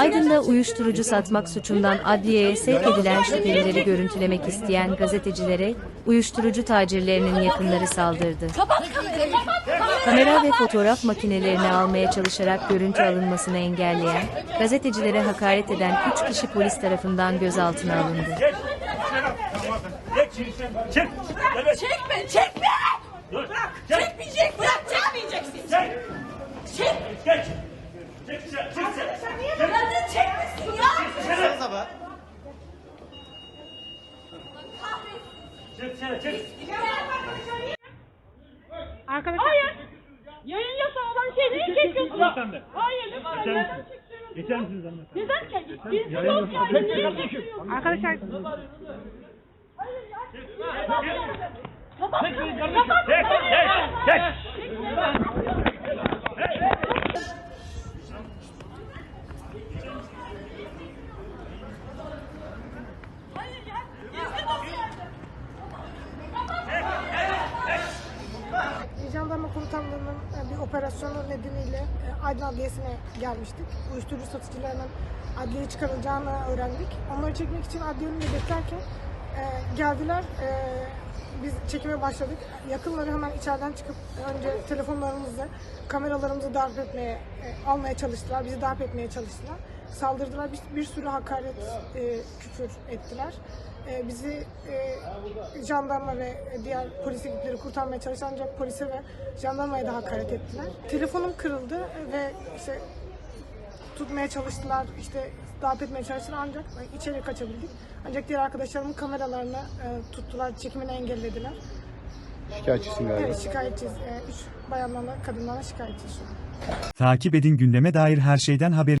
Aydın'da uyuşturucu satmak suçundan adliyeye sevk edilen şüphelileri görüntülemek isteyen gazetecilere uyuşturucu tacirlerinin yakınları saldırdı. Kamera ve fotoğraf makinelerini almaya çalışarak görüntü alınmasını engelleyen, gazetecilere hakaret eden 3 kişi polis tarafından gözaltına alındı. Çek, çek, çek. Evet. Çekme, çekme! Dur. Çekmeyecek, bırak çekmeyeceksin. Çek. Çek! Çek, çek, çek, çek. Çek, çek, çek. Arkadaşlar. Hayır. Yayın yasağı olan şey niye çekiyorsun? Hanımefendi. Hayır lütfen Geçer misiniz? Geçer misiniz hanımefendi? Neden çekiyorsun? Biz Yayın yok yasağı. yani niye çek, çekiyorsun? Arkadaşlar Çek, Kapat! çek, çek, çek. Hayır ya, gizli dosya. Jandarma Komutanlığı'nın e, bir operasyonu nedeniyle e, Aydın Adliyesi'ne gelmiştik. Uyuşturucu satıcılarının adliyeye çıkarılacağını öğrendik. Onları çekmek için adliye önünde beklerken e, geldiler. Biz çekime başladık. Yakınları hemen içeriden çıkıp önce telefonlarımızla kameralarımızı darp etmeye, almaya çalıştılar. Bizi darp etmeye çalıştılar. Saldırdılar. Bir, bir sürü hakaret, küfür ettiler. E, bizi e, jandarma ve diğer polis ekipleri kurtarmaya çalıştı ancak polise ve jandarmaya da hakaret ettiler. Telefonum kırıldı ve işte tutmaya çalıştılar, işte darp etmeye çalıştılar ancak içeri kaçabildik. Ancak diğer arkadaşlarımın kameralarını e, tuttular, çekimini engellediler. Şikayetçisin galiba. Evet şikayetçiyiz. E, üç bayanlarla, kadınlarla şikayetçiyiz şu an. Takip edin gündeme dair her şeyden haber